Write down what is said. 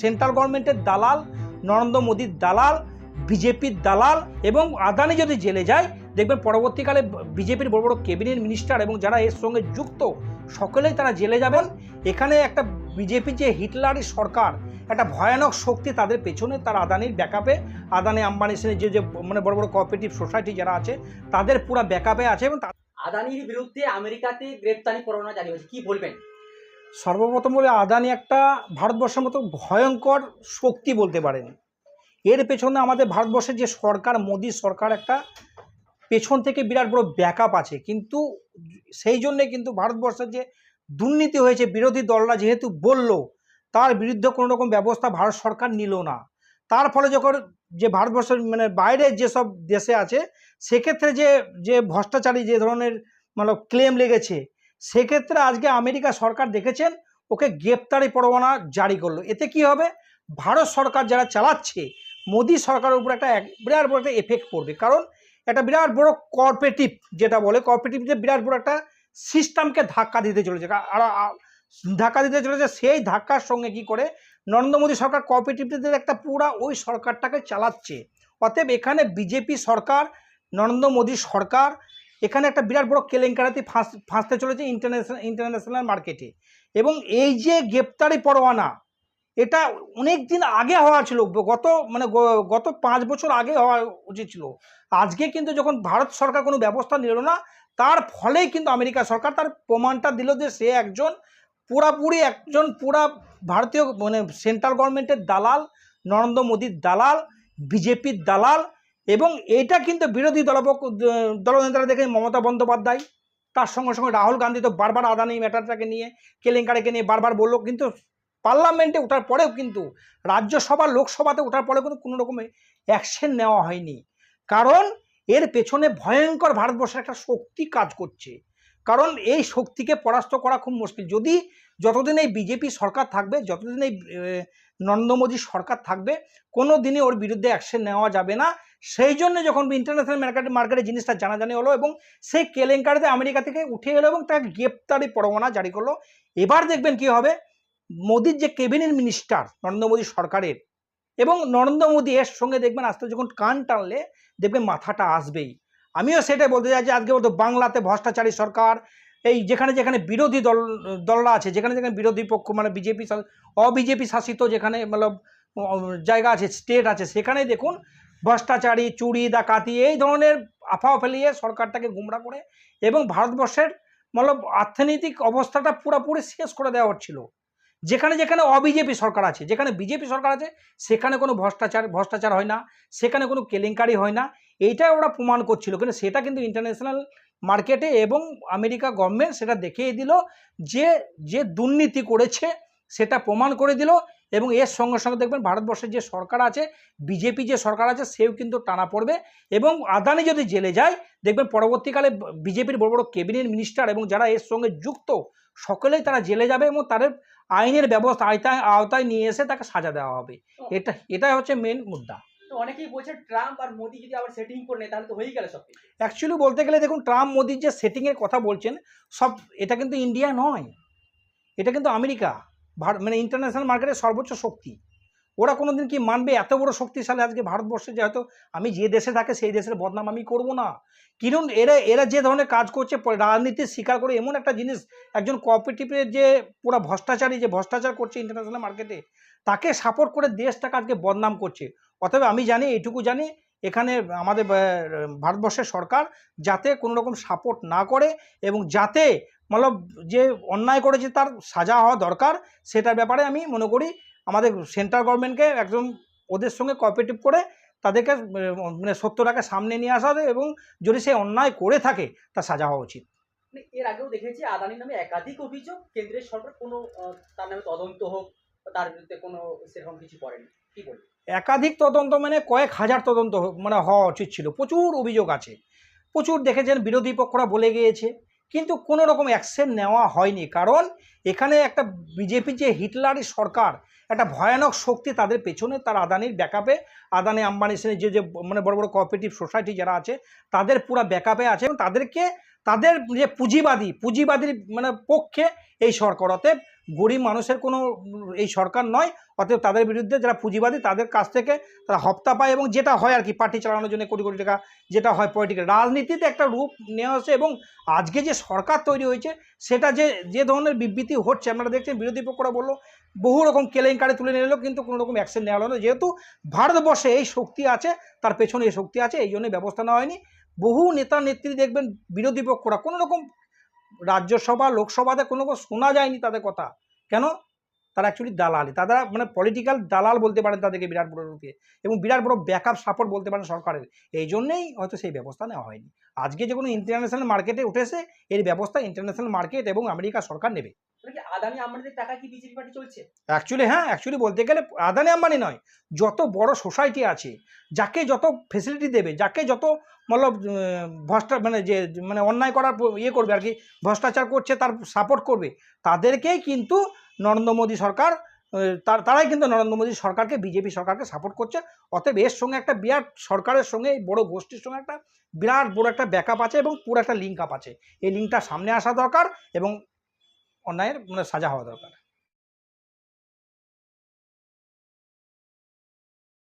Central গভর্নমেন্টের দালাল, নরেন্দ্র মোদীর দালাল, বিজেপির দালাল এবং আদানি যদি জেলে যায়, দেখবেন পরবর্তীকালে বিজেপির বড় বড় ক্যাবিনেট মিনিস্টার এবং যারা এর সঙ্গে যুক্ত, সকলেই তারা জেলে যাবেন। এখানে একটা বিজেপি যে হিটলারি সরকার, একটা ভয়ানক শক্তি তাদের পেছনে, তার আদানির ব্যাকআপে, আদানি আম্বানি সেনে যে যে মানে বড় বড় কোঅপারেটিভ সোসাইটি যারা আছে, তাদের পুরো ব্যাকআপে আছে এবং আদানির বিরুদ্ধে আমেরিকাতে গ্রেপ্তারি পরোয়ানা জারি হয়েছে। কি বলবেন? সর্বপ্রথম বলে আদানি একটা ভারতবর্ষের মতো ভয়ঙ্কর শক্তি বলতে পারেন। এর পেছনে আমাদের ভারতবর্ষের যে সরকার, মোদী সরকার একটা পেছন থেকে বিরাট বড় ব্যাকআপ আছে। কিন্তু সেই জন্যে কিন্তু ভারতবর্ষের যে দুর্নীতি হয়েছে, বিরোধী দলরা যেহেতু বলল, তার বিরুদ্ধে কোনো রকম ব্যবস্থা ভারত সরকার নিল না। তার ফলে যখন যে ভারতবর্ষের মানে বাইরের যেসব দেশে আছে, সেক্ষেত্রে যে যে ভ্রষ্টাচারী যে ধরনের মানে ক্লেম লেগেছে সেক্ষেত্রে আজকে আমেরিকা সরকার দেখেছেন, ওকে গ্রেপ্তারি পরোয়ানা জারি করল। এতে কি হবে? ভারত সরকার যারা চালাচ্ছে, মোদী সরকারের উপর একটা এক- বিরাট বড় একটা এফেক্ট পড়বে। কারণ একটা বিরাট বড় কর্পোরেটিভ যেটা বলে কর্পোরেটিভ যে বিরাট বড় একটা সিস্টেমকে ধাক্কা দিতে চলেছে। আর ধাক্কা দিতে চলেছে, সেই ধাক্কার সঙ্গে কি করে? নরেন্দ্র মোদী সরকার কর্পোরেটিভদের একটা পুরা ওই সরকারটাকে চালাচ্ছে। অতএব এখানে বিজেপি সরকার, নরেন্দ্র মোদী সরকার এখানে একটা বিরাট বড় কেলেঙ্কারিতে ফাঁস, ফাঁসতে চলেছে ইন্টারন্যাশনাল ইন্টারন্যাশনাল মার্কেটে এবং এই যে গ্রেপ্তারি পরোয়ানা, এটা অনেক দিন আগে হওয়া ছিল, গত মানে গত পাঁচ বছর আগে হওয়া উচিত ছিল। আজকে কিন্তু যখন ভারত সরকার কোনো ব্যবস্থা নিল না, তার ফলেই কিন্তু আমেরিকা সরকার তার প্রমাণটা দিল যে সে একজন পুরাপুরি একজন পুরা ভারতীয় মানে সেন্ট্রাল গভর্নমেন্টের দালাল, নরেন্দ্র মোদীর দালাল, বিজেপির দালাল এবং এটা কিন্তু বিরোধী দলপক্ষ দলনেতারা দেখে মমতা বন্দ্যোপাধ্যায়, তার সঙ্গে সঙ্গে রাহুল গান্ধী তো বারবার আদানি ম্যাটারটাকে নিয়ে, কেলেঙ্কারিকে নিয়ে বারবার বলল, কিন্তু পার্লামেন্টে ওঠার পরেও কিন্তু রাজ্যসভা, লোকসভাতে ওঠার পরেও কিন্তু কোনো রকমের অ্যাকশন নেওয়া হয়নি। কারণ এর পেছনে ভয়ঙ্কর ভারতবর্ষের একটা শক্তি কাজ করছে। কারণ এই শক্তিকে পরাস্ত করা খুব মুশকিল। যদি যতদিন এই বিজেপি সরকার থাকবে, যতদিন এই নরেন্দ্র সরকার থাকবে, কোনো দিনই ওর বিরুদ্ধে অ্যাকশন নেওয়া যাবে না। সেই জন্য যখন ইন্টারন্যাশনাল মার্কেট মার্কেটে জিনিসটা জানাজানি হলো এবং সেই কেলেঙ্কারিতে আমেরিকা থেকে উঠে এলো এবং তাকে গ্রেপ্তারি পরোয়ানা জারি করল। এবার দেখবেন কি হবে, মোদির যে ক্যাবিনেট মিনিস্টার নরেন্দ্র মোদী সরকারের এবং নরেন্দ্র মোদী এর সঙ্গে দেখবেন আস্তে যখন কান টানলে দেখবেন মাথাটা আসবেই। আমিও সেটাই বলতে চাই যে আজকে বলতো বাংলাতে ভ্রষ্টাচারী সরকার এই যেখানে যেখানে বিরোধী দল, দলরা আছে, যেখানে যেখানে বিরোধী পক্ষ মানে বিজেপি অবিজেপি শাসিত যেখানে মতলব জায়গা আছে, স্টেট আছে সেখানে দেখুন ভ্রষ্টাচারী, চুরি, ডাকাতি, এই ধরনের আফাও ফেলিয়ে সরকারটাকে গুমরা করে এবং ভারতবর্ষের মতলব অর্থনৈতিক অবস্থাটা পুরোপুরি শেষ করে দেওয়া হচ্ছিল। যেখানে যেখানে অবিজেপি সরকার আছে, যেখানে বিজেপি সরকার আছে, সেখানে কোনো ভ্রষ্টাচার ভ্রষ্টাচার হয় না, সেখানে কোনো কেলেঙ্কারি হয় না, এইটাই ওরা প্রমাণ করছিল। কিন্তু সেটা কিন্তু ইন্টারন্যাশনাল মার্কেটে এবং আমেরিকা গভর্নমেন্ট সেটা দেখিয়ে দিল যে যে দুর্নীতি করেছে সেটা প্রমাণ করে দিল এবং এর সঙ্গে সঙ্গে দেখবেন ভারতবর্ষের যে সরকার আছে বিজেপি যে সরকার আছে সেও কিন্তু টানা পড়বে এবং আদানি যদি জেলে যায় দেখবেন পরবর্তীকালে বিজেপির বড় বড় ক্যাবিনেট মিনিস্টার এবং যারা এর সঙ্গে যুক্ত সকলেই তারা জেলে যাবে এবং তাদের আইনের ব্যবস্থা আয়তায় আওতায় নিয়ে এসে তাকে সাজা দেওয়া হবে। এটা এটাই হচ্ছে মেন মুদ্রা। তো অনেকেই বলছে ট্রাম্প আর মোদি যদি আবার সেটিং করে নেয়, তাহলে তো হয়েই গেল সব অ্যাকচুয়ালি বলতে গেলে দেখুন, ট্রাম্প, মোদির যে সেটিংয়ের কথা বলছেন, সব, এটা কিন্তু ইন্ডিয়া নয়। এটা কিন্তু আমেরিকা। ভার মানে ইন্টারন্যাশনাল মার্কেটের সর্বোচ্চ শক্তি। ওরা কোনো দিন কি মানবে? এত বড় শক্তিশালী আজকে ভারতবর্ষে যে হয়তো আমি যে দেশে থাকে, সেই দেশের বদনাম আমি করব না। কিরণ এরা এরা যে ধরনের কাজ করছে রাজনীতির স্বীকার করে এমন একটা জিনিস, একজন কোঅপারেটিভের যে পুরো ভ্রষ্টাচারী, যে ভ্রষ্টাচার করছে ইন্টারন্যাশনাল মার্কেটে তাকে সাপোর্ট করে দেশটাকে আজকে বদনাম করছে। অতএব আমি জানি, এইটুকু জানি, এখানে আমাদের ভারতবর্ষের সরকার যাতে কোনো রকম সাপোর্ট না করে এবং যাতে মতলব যে অন্যায় করেছে তার সাজা হওয়া দরকার, সেটার ব্যাপারে আমি মনে করি আমাদের সেন্ট্রাল গভর্নমেন্টকে একদম ওদের সঙ্গে কোঅপারেটিভ করে তাদেরকে মানে সত্যটাকে সামনে নিয়ে আসা হবে এবং যদি সে অন্যায় করে থাকে, তার সাজা হওয়া উচিত। মানে এর আগেও দেখেছি আদানির নামে একাধিক অভিযোগ কেন্দ্রের সরকার কোনো তার নামে তদন্ত হোক তার বিরুদ্ধে কোনো সেরকম কিছু করেনি। কি বলবেন? একাধিক তদন্ত মানে কয়েক হাজার তদন্ত মানে হওয়া উচিত ছিল। প্রচুর অভিযোগ আছে। প্রচুর দেখেছেন বিরোধী পক্ষরা বলে গিয়েছে। কিন্তু কোনো রকম অ্যাকশন নেওয়া হয়নি। কারণ এখানে একটা বিজেপি যে হিটলারি সরকার, একটা ভয়ানক শক্তি তাদের পেছনে, তার আদানির ব্যাকআপে আদানি আম্বানি সেনে যে যে মানে বড় বড় কোঅপারেটিভ সোসাইটি যারা আছে, তাদের পুরো ব্যাকআপে আছে এবং তাদেরকে তাদের যে পুঁজিবাদী, পুঁজিবাদীর মানে পক্ষে এই সরকার। অতএব গরিব মানুষের কোনো এই সরকার নয়, অতএব তাদের বিরুদ্ধে যারা পুঁজিবাদী, তাদের কাছ থেকে তারা হপ্তা পায় এবং যেটা হয় আর কি পার্টি চালানোর জন্য কোটি কোটি টাকা, যেটা হয় পলিটিক্যাল রাজনীতিতে একটা রূপ নেওয়া হচ্ছে এবং আজকে যে সরকার তৈরি হয়েছে, সেটা যে যে ধরনের বিবৃতি হচ্ছে, আপনারা দেখছেন বিরোধী পক্ষরা বলল, বহু রকম কেলেঙ্কারি তুলে নিয়ে এলো, কিন্তু কোনো রকম অ্যাকশন নেওয়া হলো না। যেহেতু ভারতবর্ষে এই শক্তি আছে, তার পেছনে এই শক্তি আছে, এই জন্য ব্যবস্থা নেওয়া হয়নি। বহু নেতা নেত্রী দেখবেন বিরোধী পক্ষরা, কোনো রকম রাজ্যসভা, লোকসভাতে কোনো রকম শোনা যায়নি তাদের কথা। কেন? তারা অ্যাকচুয়ালি দালালি। তারা মানে পলিটিক্যাল দালাল বলতে পারেন তাদেরকে বিরাট বড় রূপে এবং বিরাট বড় ব্যাকআপ সাপোর্ট বলতে পারেন সরকারের। এই জন্যেই হয়তো সেই ব্যবস্থা নেওয়া হয়নি। আজকে যে কোনো ইন্টারন্যাশনাল মার্কেটে উঠেছে, এর ব্যবস্থা ইন্টারন্যাশনাল মার্কেট এবং আমেরিকা সরকার নেবে। অ্যাকচুয়ালি হ্যাঁ অ্যাকচুয়ালি বলতে গেলে আদানি আম্বানি নয়, যত বড় সোসাইটি আছে, যাকে যত ফেসিলিটি দেবে, যাকে যত মতলব ভ্রষ্টা মানে যে মানে অন্যায় করার ইয়ে করবে আর কি, ভ্রষ্টাচার করছে, তার সাপোর্ট করবে, তাদেরকেই কিন্তু নরেন্দ্র মোদী সরকার তার, তারাই কিন্তু নরেন্দ্র মোদী সরকারকে, বিজেপি সরকারকে সাপোর্ট করছে। অতএব এর সঙ্গে একটা বিরাট সরকারের সঙ্গে বড় গোষ্ঠীর সঙ্গে একটা বিরাট বড় একটা ব্যাকআপ আছে এবং পুরো একটা লিঙ্ক আপ আছে। এই লিঙ্কটা সামনে আসা দরকার এবং অন্যায়ের মানে সাজা হওয়া দরকার।